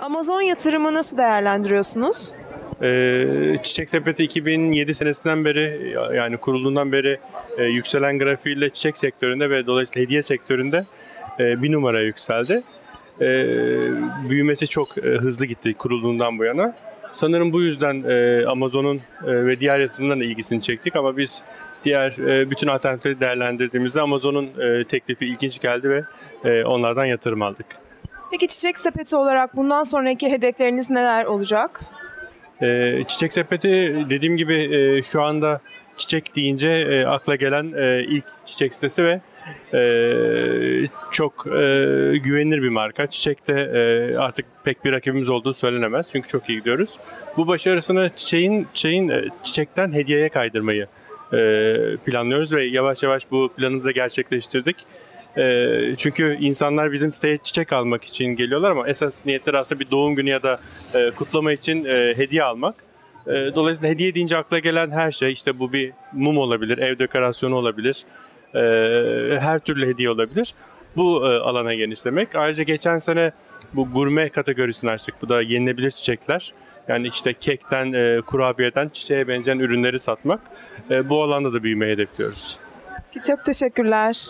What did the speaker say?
Amazon yatırımı nasıl değerlendiriyorsunuz? Ee, Çiçek Sepeti 2007 senesinden beri yani kurulduğundan beri e, yükselen grafiğiyle çiçek sektöründe ve dolayısıyla hediye sektöründe e, bir numara yükseldi. E, büyümesi çok hızlı gitti kurulduğundan bu yana. Sanırım bu yüzden Amazon'un ve diğer yatırımların ilgisini çektik ama biz diğer bütün alternatifleri değerlendirdiğimizde Amazon'un teklifi ilginç geldi ve onlardan yatırım aldık. Peki Çiçek Sepeti olarak bundan sonraki hedefleriniz neler olacak? Ee, çiçek sepeti dediğim gibi e, şu anda çiçek deyince e, akla gelen e, ilk çiçek sitesi ve e, çok e, güvenilir bir marka. Çiçekte e, artık pek bir rakibimiz olduğu söylenemez çünkü çok iyi gidiyoruz. Bu başarısını çiçeğin, çiçeğin e, çiçekten hediyeye kaydırmayı e, planlıyoruz ve yavaş yavaş bu planımızı gerçekleştirdik. E, çünkü insanlar bizim siteye çiçek almak için geliyorlar ama esas niyetleri aslında bir doğum günü ya da e, kutlama için e, hediye almak. E, dolayısıyla hediye deyince akla gelen her şey işte bu bir mum olabilir, ev dekorasyonu olabilir, her türlü hediye olabilir. Bu alana genişlemek. Ayrıca geçen sene bu gurme kategorisini açtık. Bu da yenilebilir çiçekler. Yani işte kekten, kurabiyeden çiçeğe benzeyen ürünleri satmak. Bu alanda da büyümeyi hedefliyoruz. Çok teşekkürler.